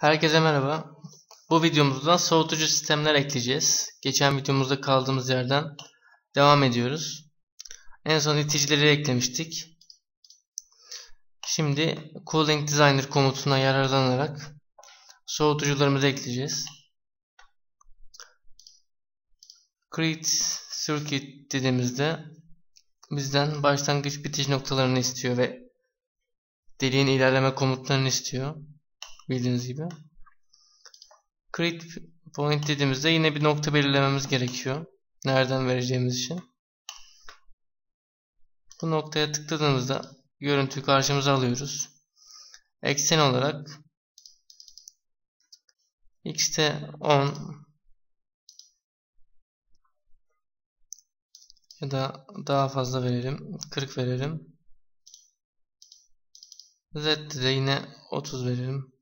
Herkese merhaba. Bu videomuzda soğutucu sistemler ekleyeceğiz. Geçen videomuzda kaldığımız yerden devam ediyoruz. En son iticileri eklemiştik. Şimdi Cooling Designer komutuna yararlanarak soğutucularımızı ekleyeceğiz. Create Circuit dediğimizde bizden başlangıç bitiş noktalarını istiyor ve deliğin ilerleme komutlarını istiyor. Bildiğiniz gibi. Create point dediğimizde yine bir nokta belirlememiz gerekiyor. Nereden vereceğimiz için. Bu noktaya tıkladığımızda görüntüyü karşımıza alıyoruz. Eksen olarak x'te 10 ya da daha fazla verelim. 40 verelim. Z'de de yine 30 verelim.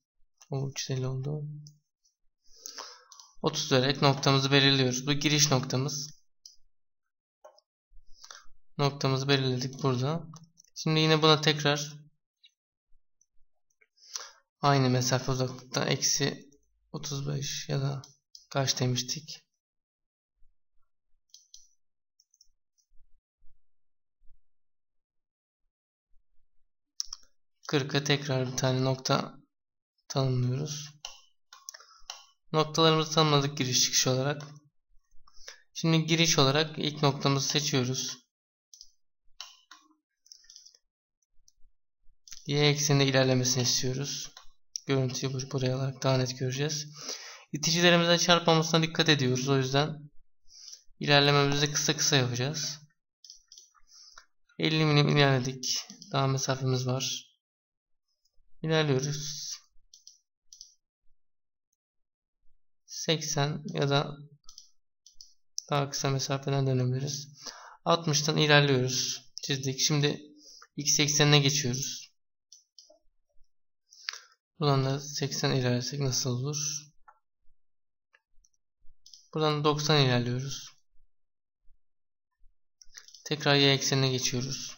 O 350 oldu. 30 vererek noktamızı belirliyoruz. Bu giriş noktamız. Noktamızı belirledik burada. Şimdi yine buna tekrar aynı mesafe uzaklıkta eksi 35 ya da kaç demiştik? Kırka tekrar bir tane nokta tanımlıyoruz. Noktalarımızı tanımladık giriş çıkış olarak. Şimdi giriş olarak ilk noktamızı seçiyoruz. Y ekseninde ilerlemesini istiyoruz. Görüntüyü buraya alarak daha net göreceğiz. İticilerimize çarpmamasına dikkat ediyoruz. O yüzden ilerlememizi kısa kısa yapacağız. 50 milim ilerledik. Daha mesafemiz var. İlerliyoruz. 80 ya da daha kısa mesafeden dönebiliriz. 60'tan ilerliyoruz. Çizdik. Şimdi x eksenine geçiyoruz. Buradan da 80 ilerlesek nasıl olur? Buradan 90 ilerliyoruz. Tekrar y eksenine geçiyoruz.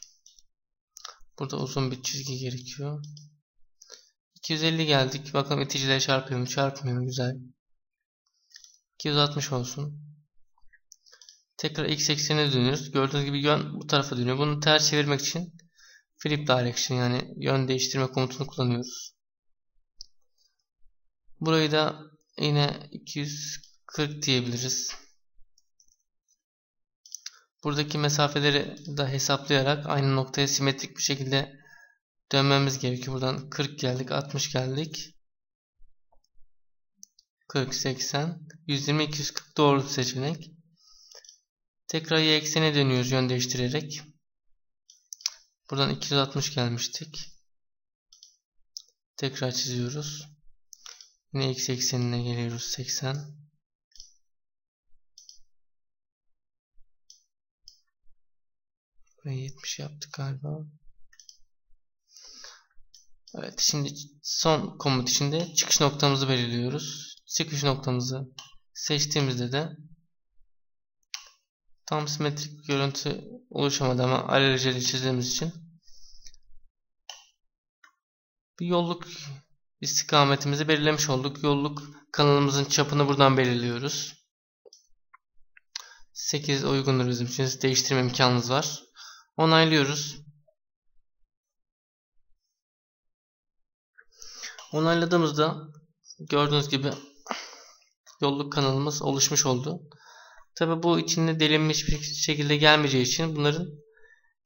Burada uzun bir çizgi gerekiyor. 250 geldik. Bakalım iticileri çarpıyor mu? Çarpmıyor mu? Güzel. 260 olsun. Tekrar x eksenine dönüyoruz. Gördüğünüz gibi yön bu tarafa dönüyor. Bunu ters çevirmek için flip direction yani yön değiştirme komutunu kullanıyoruz. Burayı da yine 240 diyebiliriz. Buradaki mesafeleri de hesaplayarak aynı noktaya simetrik bir şekilde dönmemiz gerekiyor. Buradan 40 geldik, 60 geldik. 40, 80, 120, 240 doğru seçenek. Tekrar y eksene dönüyoruz yön değiştirerek. Buradan 260 gelmiştik. Tekrar çiziyoruz. Yine x eksenine geliyoruz 80. Ve 70 yaptık galiba. Evet şimdi son komut içinde çıkış noktamızı belirliyoruz. Çıkış noktamızı seçtiğimizde de tam simetrik bir görüntü oluşamadı ama alelacele çizdiğimiz için bir yolluk istikametimizi belirlemiş olduk. Yolluk kanalımızın çapını buradan belirliyoruz. 8 uygundur bizim için. Değiştirme imkanımız var. Onaylıyoruz. Onayladığımızda gördüğünüz gibi yolluk kanalımız oluşmuş oldu. Tabi bu içinde delinmiş bir şekilde gelmeyeceği için bunların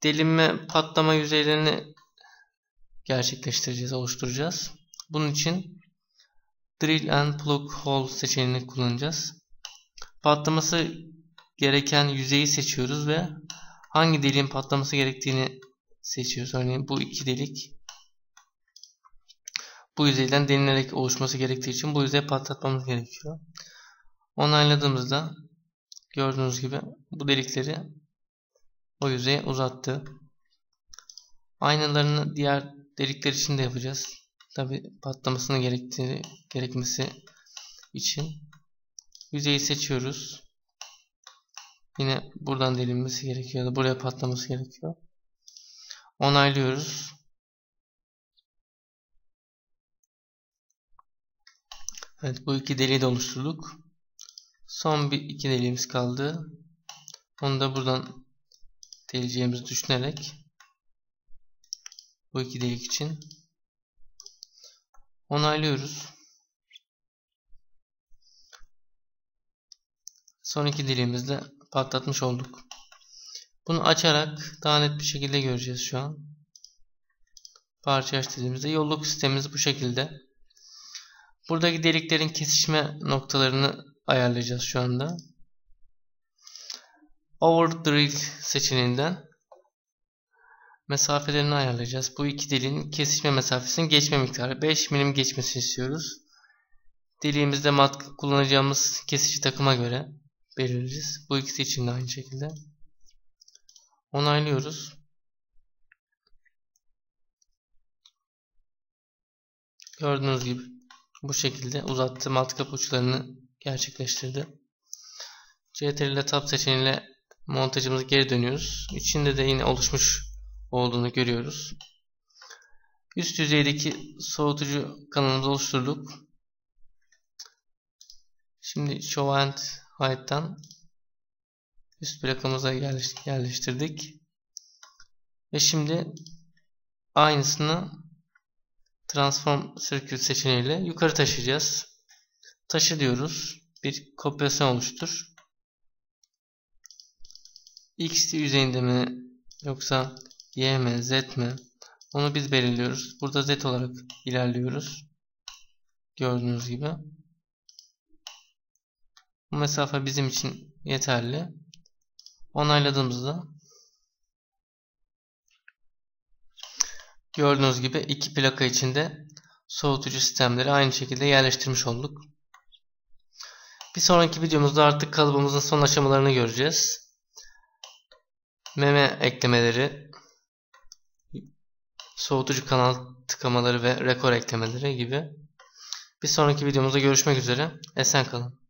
delinme patlama yüzeylerini gerçekleştireceğiz, oluşturacağız. Bunun için Drill and Plug Hole seçeneğini kullanacağız. Patlaması gereken yüzeyi seçiyoruz ve hangi deliğin patlaması gerektiğini seçiyoruz. Örneğin bu iki delik bu yüzeyden delinerek oluşması gerektiği için bu yüzeyi patlatmamız gerekiyor. Onayladığımızda gördüğünüz gibi bu delikleri o yüzeye uzattı. Aynalarını diğer delikler için de yapacağız. Tabi patlamasını gerektiği, gerekmesi için yüzeyi seçiyoruz. Yine buradan delinmesi gerekiyor da buraya patlaması gerekiyor. Onaylıyoruz. Evet bu iki deliği de oluşturduk. Son bir iki deliğimiz kaldı. Onu da buradan deleceğimizi düşünerek bu iki delik için onaylıyoruz. Son iki deliğimizle patlatmış olduk. Bunu açarak daha net bir şekilde göreceğiz şu an. Parça aç dediğimizde yolluk sistemimiz bu şekilde. Buradaki deliklerin kesişme noktalarını ayarlayacağız şu anda. Over Drill seçeneğinden mesafelerini ayarlayacağız. Bu iki deliğin kesişme mesafesinin geçme miktarı 5 milim geçmesini istiyoruz. Deliğimizde mat kullanacağımız kesici takıma göre belirleyeceğiz. Bu ikisi için de aynı şekilde. Onaylıyoruz. Gördüğünüz gibi bu şekilde uzattı matkap uçlarını gerçekleştirdi. CTRL ile tab seçeneğiyle montajımıza geri dönüyoruz. İçinde de yine oluşmuş olduğunu görüyoruz. Üst yüzeydeki soğutucu kanalımızı oluşturduk. Şimdi Show and Hide'dan üst plakamıza yerleştirdik. Ve şimdi aynısını Transform Circuit seçeneğiyle yukarı taşıyacağız. Taşı diyoruz. Bir kopyasyon oluştur. X yüzeyinde mi yoksa Y mi Z mi onu biz belirliyoruz. Burada Z olarak ilerliyoruz. Gördüğünüz gibi. Bu mesafe bizim için yeterli. Onayladığımızda gördüğünüz gibi iki plaka içinde soğutucu sistemleri aynı şekilde yerleştirmiş olduk. Bir sonraki videomuzda artık kalıbımızın son aşamalarını göreceğiz. Meme eklemeleri, soğutucu kanal tıkamaları ve rekor eklemeleri gibi. Bir sonraki videomuzda görüşmek üzere. Esen kalın.